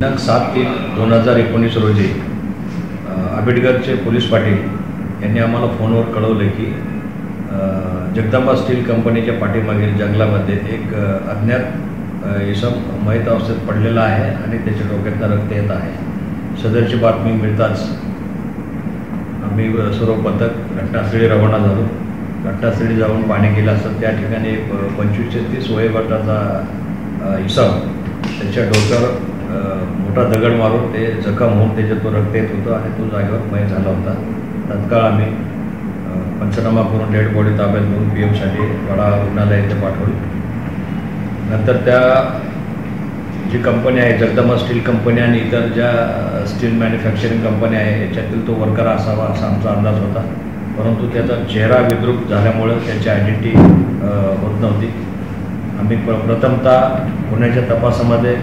दिनांक सात तीन दोन हजार एकोणीस रोजी आंबेडकरचे पोलीस पाटील यांनी आम्हाला फोनवर कळवले की जगदंबा स्टील कंपनीच्या पाठीमागील जंगलामध्ये एक अज्ञात इसम मयत अवस्थेत पडलेला आहे आणि त्याच्या डोक्यातनं रक्त येत आहे. सदरची बातमी मिळताच आम्ही सर्व पथक घटनास्थळी रवाना झालो. घटनास्थळी जाऊन पाणी केलं असतं. त्या ठिकाणी पंचवीस ते तीस वयोगटाचा इसम त्याच्या डोक्यावर मोठा दगड मारून ते जखम होऊन त्याच्यात तो रक्त येत होतं आणि तो जागेवर मय झाला होता. तत्काळ आम्ही पंचनामा करून डेड बॉडी ताब्यात घेऊन पी एमसाठी वडा रुग्णालय इथे पाठवली. नंतर त्या जी कंपनी आहे जगदमा स्टील कंपनी आणि इतर ज्या स्टील मॅन्युफॅक्चरिंग कंपन्या आहे याच्यातील तो वर्कर असावा असा आमचा अंदाज होता. परंतु त्याचा चेहरा विद्रूप झाल्यामुळं त्याची आयडेंटिटी होत नव्हती. आम्ही प्र प्रथमतः गुन्ह्याच्या तपासामध्ये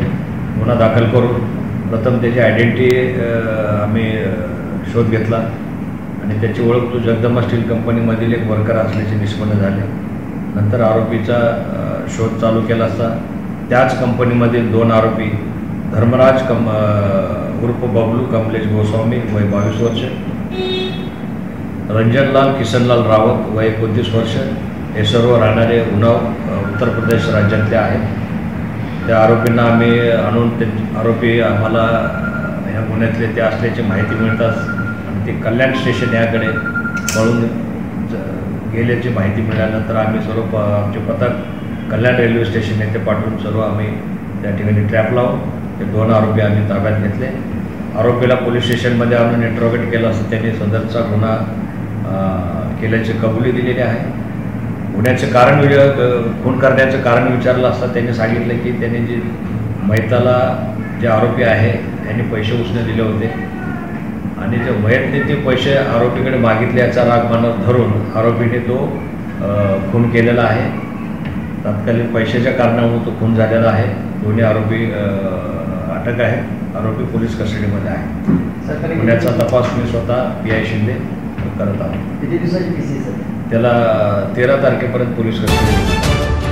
गुन्हा दाखल करून प्रथम त्याची आयडेंटिटी आम्ही शोध घेतला. आणि त्याची ओळख तो जगदंबा स्टील कंपनीमधील एक वर्कर असल्याचे निष्पन्न झाले. नंतर आरोपीचा शोध चालू केला असता. त्याच कंपनीमधील दोन आरोपी धर्मराज कम उर्फ बबलू कमलेश गोस्वामी वय बावीस वर्ष रंजनलाल किसनलाल रावत वय एकोणतीस वर्ष हे सर्व राहणारे उन्नाव उत्तर प्रदेश राज्यातले आहेत. त्या आरोपींना आम्ही आणून ते आरोपी आम्हाला ह्या गुन्ह्यातले ते असल्याची माहिती मिळताच आणि ते कल्याण स्टेशन याकडे पळून ज- गेल्याची माहिती मिळाल्यानंतर आम्ही सर्व प आमचे पथक कल्याण रेल्वे स्टेशन येथे पाठवून सर्व आम्ही त्या ठिकाणी ट्रॅप लावून ते दोन आरोपी आम्ही ताब्यात घेतले. आरोपीला पोलीस स्टेशनमध्ये आणून इंट्रोगेट केलं असं त्यांनी सदरचा गुन्हा केल्याची कबुली दिलेली आहे. गुन्ह्याचं कारण खून करण्याचं कारण विचारलं असता त्यांनी सांगितलं की त्यांनी जी मैताला जे आरोपी आहे त्यांनी पैसे उसने दिले होते. आणि जे मयतने ते पैसे आरोपीकडे मागितले याचा राग मनात धरून आरोपीने तो खून केलेला आहे. तात्कालीन पैशाच्या कारणामुळे तो खून झालेला आहे. दोन्ही आरोपी अटक आहे आरोपी पोलीस कस्टडीमध्ये आहे गुन्ह्याचा तपास मी स्वतः पी आय शिंदे करत आहोत. किती दिवसाची पी सी सर? त्याला तेरा तारखेपर्यंत पोलीस कस्टडी